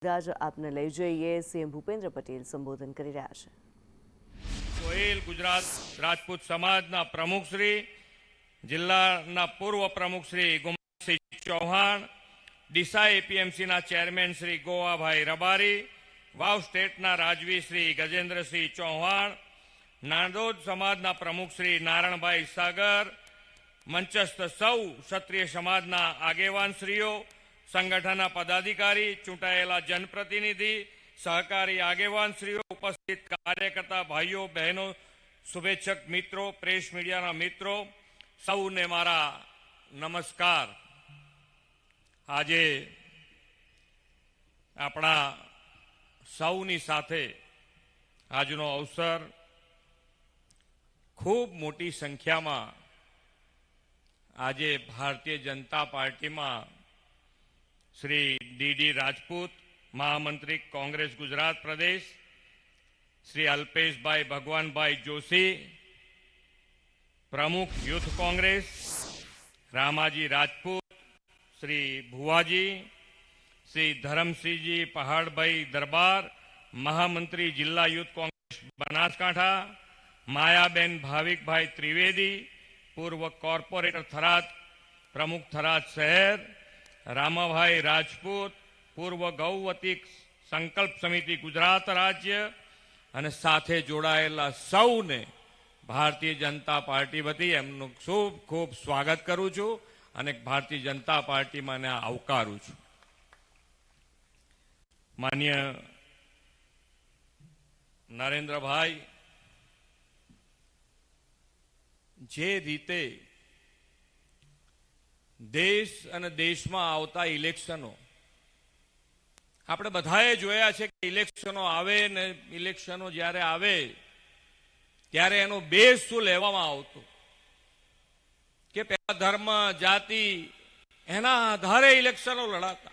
જ આપને લઈ જઈએ. સીએમ ભૂપેન્દ્ર પટેલ સંબોધન કરી રહ્યા છે. ગોહિલ ગુજરાત રાજપૂત સમાજના પ્રમુખ શ્રી, જિલ્લાના પૂર્વ પ્રમુખ શ્રી ગુમાસિંહ ચૌહાણ, ડીસા એપીએમસીના ચેરમેન શ્રી ગોવાભાઈ રબારી, વાવ સ્ટેટના રાજવી શ્રી ગજેન્દ્રસિંહ ચૌહાણ, નાંદોદ સમાજના પ્રમુખ શ્રી નારણભાઈ સાગર, મંચસ્થ સૌ ક્ષત્રિય સમાજના આગેવાનશ્રીઓ સંગઠનના પદાધિકારી, ચૂંટાયેલા જનપ્રતિનિધિ, સહકારી આગેવાનશ્રીઓ ઉપસ્થિત, કાર્યકર્તા ભાઈઓ, બહેનો, શુભેચ્છક મિત્રો, પ્રેસ મીડિયાના મિત્રો, સૌને મારા નમસ્કાર. આજે આપણા સૌની સાથે આજનો અવસર ખૂબ મોટી સંખ્યામાં આજે ભારતીય જનતા પાર્ટીમાં શ્રી ડીડી રાજપૂત મહામંત્રી કોંગ્રેસ ગુજરાત પ્રદેશ શ્રી અલ્પેશભાઈ ભગવાનભાઈ જોશી પ્રમુખ યુથ કોંગ્રેસ રામાજી રાજપૂત શ્રી ભુવાજી શ્રી ધરમસિંહજી પહાડભાઈ દરબાર મહામંત્રી જિલ્લા યુથ કોંગ્રેસ બનાસકાંઠા માયાબેન ભાવિકભાઈ ત્રિવેદી પૂર્વ કોર્પોરેટર થરાદ પ્રમુખ થરાદ શહેર રામાભાઈ રાજપૂત, પૂર્વ ગૌવતી સંકલ્પ સમિતિ ગુજરાત રાજ્ય અને સાથે જોડાયેલા સૌને ભારતીય જનતા પાર્ટી વતી એમનું ખૂબ ખૂબ સ્વાગત કરું છું અને ભારતીય જનતા પાર્ટીમાં આવકારું છું. માન્ય નરેન્દ્રભાઈ, જે રીતે દેશ અને દેશમાં આવતા ઇલેક્શનો. આપણે બધાએ જોયા છે કે ઇલેક્શનો આવે ને ઇલેક્શનો જ્યારે આવે, ત્યારે એનો બેઝ શું લેવામાં આવતો? કે પેલા ધર્મ, જાતિ, એના આધારે ઇલેક્શનો લડાતા.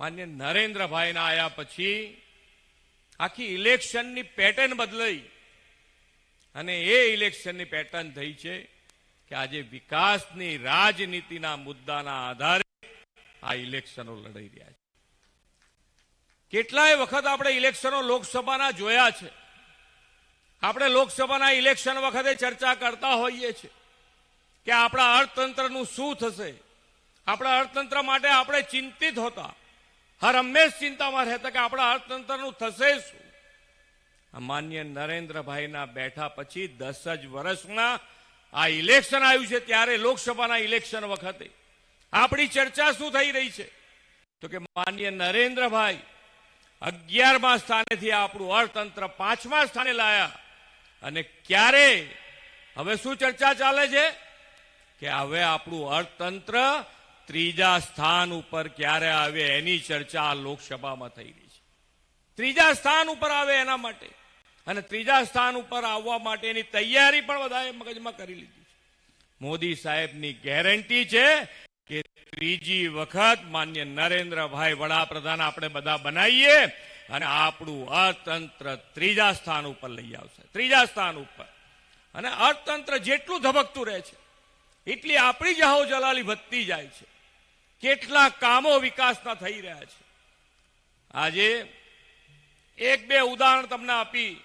માન્ય નરેન્દ્રભાઈના આયા પછી આખી ઇલેક્શનની પેટર્ન બદલાઈ. અને એ ઇલેક્શનની પેટર્ન થઈ છે કે આજે વિકાસની રાજનીતિના મુદ્દાના આધારે આ ઇલેક્શનો લડાઈ રહ્યા છે. કેટલાય વખત આપણે ઇલેક્શનો લોકસભાના જોયા છે. આપણે લોકસભાના ઇલેક્શન વખતે ચર્ચા કરતા હોઈએ છીએ કે આપણા અર્થતંત્રનું શું થશે. આપણા અર્થતંત્ર માટે આપણે ચિંતિત હોતા. હર હંમેશ ચિંતામાં રહેતા કે આપણા અર્થતંત્રનું થશે શું? માન્ય નરેન્દ્રભાઈના બેઠા પછી દસ જ વર્ષના આ ઇલેક્શન આવ્યું છે ત્યારે લોકસભાના ઇલેક્શન વખતે. આપણી ચર્ચા શું થઈ રહી છે? તો કે માન્ય નરેન્દ્રભાઈ અગિયારમા સ્થાનેથી આપણું અર્થતંત્ર પાંચમા સ્થાને લાયા. અને ક્યારે? હવે શું ચર્ચા ચાલે છે? કે હવે આપણું અર્થતંત્ર ત્રીજા સ્થાન ઉપર ક્યારે આવે એની ચર્ચા લોકસભામાં થઈ રહી છે. ત્રીજા સ્થાન ઉપર આવે એના માટે. અને ત્રીજા સ્થાન ઉપર આવવા માટેની તૈયારી પણ બધાએ મગજમાં કરી લીધી છે. મોદી સાહેબની ગેરંટી છે કે ત્રીજી વખત માન્ય નરેન્દ્રભાઈ વડાપ્રધાન આપણે બધા બનાવીએ અને આપણું અર્થતંત્ર ત્રીજા સ્થાન ઉપર લઈ આવશે. ત્રીજા સ્થાન ઉપર. અને અર્થતંત્ર જેટલું ધબકતું રહે છે, એટલી આપણી જહાઓ જલાલી વધતી જાય છે. કેટલા કામો વિકાસના થઈ રહ્યા છે. આજે એક બે ઉદાહરણ તમને આપી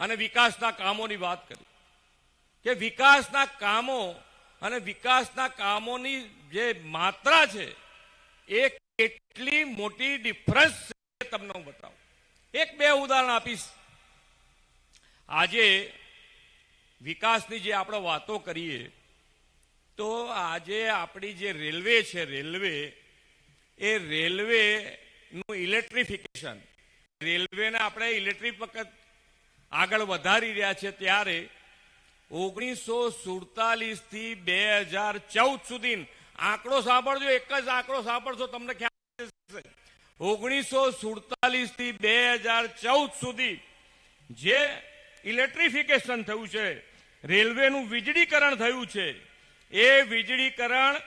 અને વિકાસના કામોની વાત કરી. કે વિકાસના કામો અને વિકાસના કામોની જે માત્રા છે, એ કેટલી મોટી ડિફરન્સ છે તમને હું બતાવું. એક બે ઉદાહરણ આપીશ. આજે વિકાસની જે આપણે વાતો કરીએ, તો આજે આપણી જે રેલવે છે, રેલવે, એ રેલવે નું ઇલેક્ટ્રિફિકેશન રેલવેને આપણે ઇલેક્ટ્રિક આગળ વધારી રહ્યા છે ત્યારે ઓગણીસો સુડતાલીસથી બે હજાર ચૌદ સુધી આંકડો સાંભળજો, એક જ આંકડો સાંભળશો તમને ખ્યાલ ઓગણીસો સુડતાલીસથી બે હજાર ચૌદ સુધી જે ઇલેક્ટ્રિફિકેશન થયું છે, રેલવેનું વીજળીકરણ થયું છે, એ વીજળીકરણ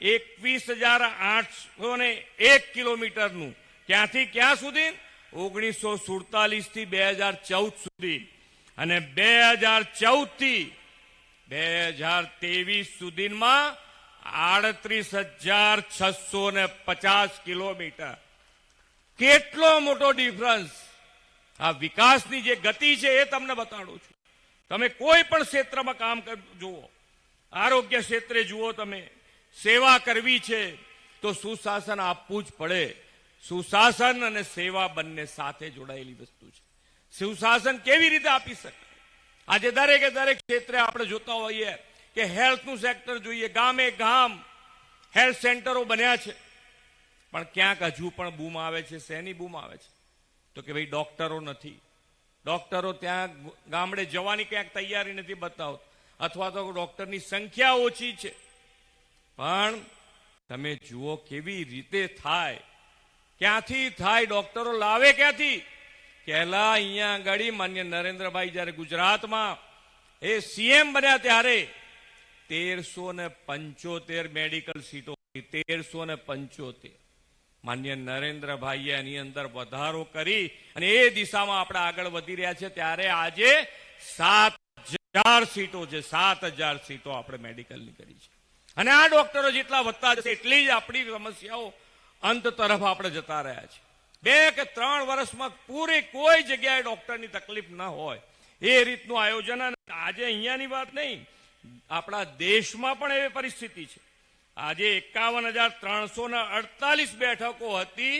એકવીસ હજાર આઠસો ને એક કિલોમીટરનું. ક્યાંથી ક્યાં સુધી? ઓગણીસો સુડતાલીસથી બે હજાર ચૌદ સુધી. અને બે હજાર ચૌદથી બે હજાર ત્રેવીસ સુધીમાં આડત્રીસ હજાર છસો ને પચાસ કિલોમીટર. કેટલો મોટો ડિફરન્સ આ વિકાસની જે ગતિ છે એ તમને બતાડું છું. તમે કોઈ પણ ક્ષેત્રમાં કામ જુઓ. આરોગ્ય ક્ષેત્રે જુઓ તમે. સેવા કરવી છે તો સુશાસન આપવું જ પડે. સુશાસન અને સેવા બંને સાથે જોડાયેલી વસ્તુ છે. સુશાસન કેવી રીતે આપી શકાય? આજે દરેકે દરેક ક્ષેત્રે આપણે જોતા હોઈએ કે હેલ્થનું સેક્ટર જોઈએ, ગામે ગામ હેલ્થ સેન્ટરો બન્યા છે. પણ ક્યાંક હજુ પણ બૂમ આવે છે, શેની બૂમ આવે છે? તો કે ભાઈ ડોક્ટરો નથી. ડોક્ટરો ત્યાં ગામડે જવાની ક્યાંક તૈયારી નથી બતાવત. અથવા તો ડોક્ટરની સંખ્યા ઓછી છે. પણ તમે જુઓ કેવી રીતે થાય ક્યાંથી થાય? ડોક્ટરો લાવે ક્યાંથી? પહેલા અહીંયા આગળ માન્ય નરેન્દ્રભાઈ જ્યારે ગુજરાતમાં એ સીએમ બન્યા ત્યારે તેરસો ને પંચોતેર મેડિકલ સીટો તેરસો ને પંચોતેર. માન્ય નરેન્દ્રભાઈએ એની અંદર વધારો કરી અને એ દિશામાં આપણે આગળ વધી રહ્યા છે ત્યારે આજે સાત હજાર સીટો છે. સાત હજાર સીટો આપણે મેડિકલની કરી છે. અને આ ડોક્ટરો જેટલા વધતા જશે એટલી જ આપણી સમસ્યાઓ અંત તરફ આપણે જતા રહ્યા છીએ. બે કે ત્રણ વર્ષમાં પૂરી કોઈ જગ્યાએ ડોક્ટરની તકલીફ ન હોય. એ રીતનું આયોજન આજે અહીંયાની વાત નહીં. આપણા દેશમાં પણ એવી પરિસ્થિતિ છે. આજે એકાવન હજાર ત્રણસો ને અડતાલીસ બેઠકો હતી.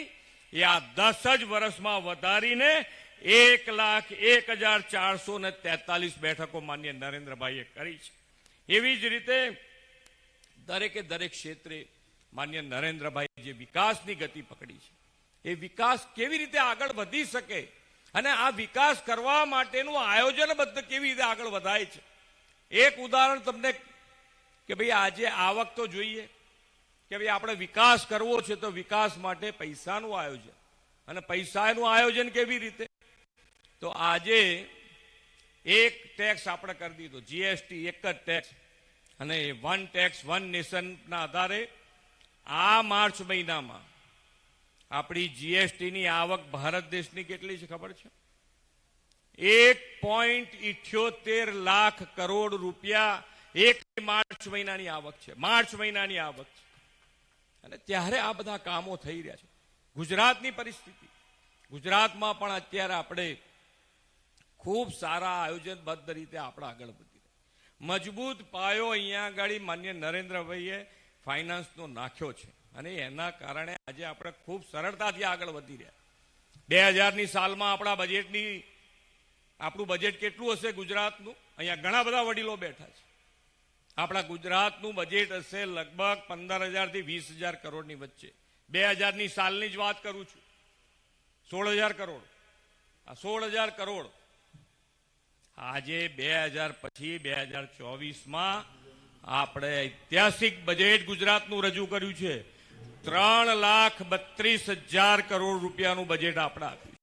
એ આ દસ જ વર્ષમાં વધારીને એક લાખ એક હજાર ચારસો ને તેતાલીસ બેઠકો માન્ય નરેન્દ્રભાઈએ કરી છે. એવી જ રીતે દરેકે દરેક ક્ષેત્રે માન્ય નરેન્દ્રભાઈ જે વિકાસની ગતિ પકડી છે. એ વિકાસ કેવી રીતે આગળ વધી શકે અને આ વિકાસ કરવા માટેનું આયોજનબદ્ધ કેવી રીતે આગળ વધાય છે? એક ઉદાહરણ તમને કે ભાઈ આજે આવક તો જોઈએ, કે ભાઈ આપણે વિકાસ કરવો છે તો વિકાસ માટે પૈસાનું આયોજન. અને પૈસાનું આયોજન કેવી રીતે? તો આજે એક ટેક્સ આપણે કરી દીધો જીએસટી એક જ ટેક્સ. અને વન ટેક્સ વન નેશનના આધારે આ માર્ચ મહિનામાં આપણી જીએસટીની આવક ભારત દેશની કેટલી છે ખબર છે? એક પોઈન્ટ ઇઠ્યોતેર લાખ કરોડ રૂપિયા એક માર્ચ મહિનાની આવક છે. માર્ચ મહિનાની આવક છે. અને ત્યારે આ બધા કામો થઈ રહ્યા છે. ગુજરાતની પરિસ્થિતિ. ગુજરાતમાં પણ અત્યારે આપણે ખૂબ સારા આયોજનબદ્ધ રીતે આપણે આગળ વધી રહ્યા મજબૂત પાયો અહીંયા આગળ માન્ય નરેન્દ્રભાઈએ ફાઇનાન્સનો નાખ્યો છે. અને એના કારણે આજે આપણે ખૂબ સરળતાથી આગળ વધી રહ્યા. બે હજારની સાલમાં આપણા બજેટની આપણું બજેટ કેટલું હશે ગુજરાતનું? અહીંયા ઘણા બધા વડીલો બેઠા છે. આપણા ગુજરાતનું બજેટ હશે લગભગ પંદર હજારથી વીસ હજાર કરોડની વચ્ચે. બે હજારની સાલની જ વાત કરું છું. સોળ હજાર કરોડ. આ સોળ હજાર કરોડ આજે બે હજાર પછી બે હજાર ચોવીસમાં આપણે ઐતિહાસિક બજેટ ગુજરાતનું રજૂ કર્યું છે. ત્રણ લાખ બત્રીસ હજાર કરોડ રૂપિયાનું બજેટ આપણે આપ્યું